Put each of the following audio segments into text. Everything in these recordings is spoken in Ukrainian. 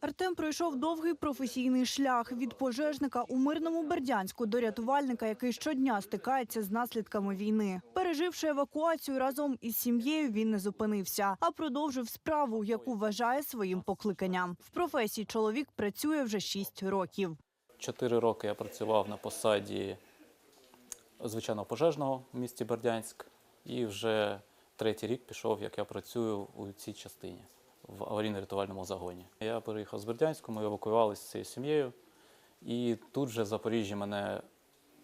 Артем пройшов довгий професійний шлях від пожежника у мирному Бердянську до рятувальника, який щодня стикається з наслідками війни. Переживши евакуацію разом із сім'єю, він не зупинився, а продовжив справу, яку вважає своїм покликанням. В професії чоловік працює вже 6 років. Чотири роки я працював на посаді звичайного пожежного в місті Бердянськ, і вже третій рік пішов, як я працюю у цій частині в аварійно-рятувальному загоні. Я переїхав з Бердянську, ми евакуювалися з цією сім'єю, і тут же в Запоріжжі мене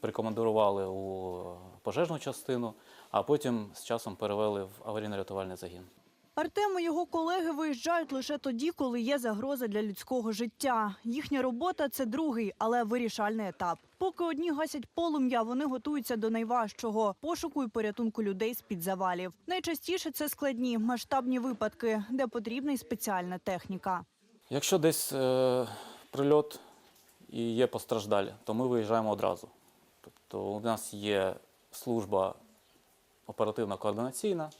прикомандирували у пожежну частину, а потім з часом перевели в аварійно-рятувальний загін. Артем і його колеги виїжджають лише тоді, коли є загроза для людського життя. Їхня робота це другий, але вирішальний етап. Поки одні гасять полум'я, вони готуються до найважчого пошуку і порятунку людей з під завалів. Найчастіше це складні масштабні випадки, де потрібна й спеціальна техніка. Якщо десь е, прильот і є постраждалі, то ми виїжджаємо одразу. Тобто у нас є служба оперативно-координаційна,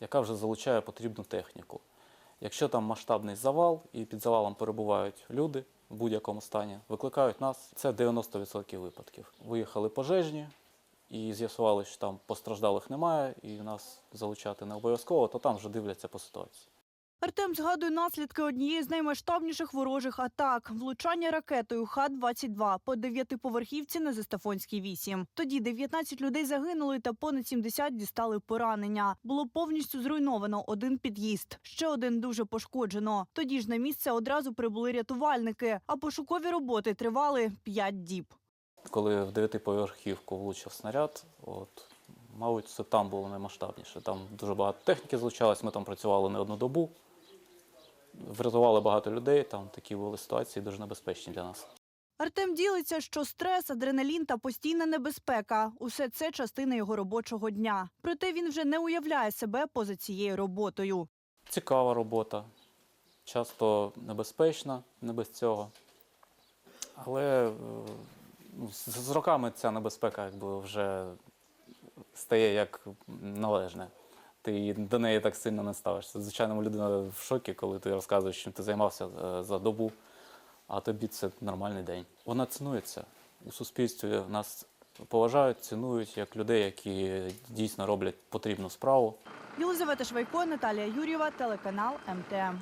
яка вже залучає потрібну техніку. Якщо там масштабний завал і під завалом перебувають люди в будь-якому стані, викликають нас. Це 90% випадків. Виїхали пожежні і з'ясували, що там постраждалих немає, і нас залучати не обов'язково, то там вже дивляться по ситуації. Артем згадує наслідки однієї з наймасштабніших ворожих атак влучання ракетою Х-22 по дев'ятиповерхівці на Зестафонській 8. Тоді 19 людей загинули та понад 70 дістали поранення. Було повністю зруйновано один під'їзд, ще один дуже пошкоджено. Тоді ж на місце одразу прибули рятувальники, а пошукові роботи тривали 5 діб. коли в дев'ятиповерхівку влучив снаряд, от, мабуть, це там було наймасштабніше. Там дуже багато техніки злучалось, ми там працювали не одну добу, врятували багато людей, там такі були ситуації дуже небезпечні для нас. Артем ділиться, що стрес, адреналін та постійна небезпека усе це частина його робочого дня. Проте він вже не уявляє себе поза цією роботою. Цікава робота, часто небезпечна, не без цього. Але е, ну, з, з роками ця небезпека якби вже стає як належне. Ти до неї так сильно не ставишся. Звичайно, людина в шокі, коли ти розказуєш, чим ти займався е, за добу, а тобі це нормальний день. Вона цінується у суспільстві. Нас поважають, цінують як людей, які дійсно роблять потрібну справу. Єлизавета Швайко, Наталія Юрєва, телеканал МТМ.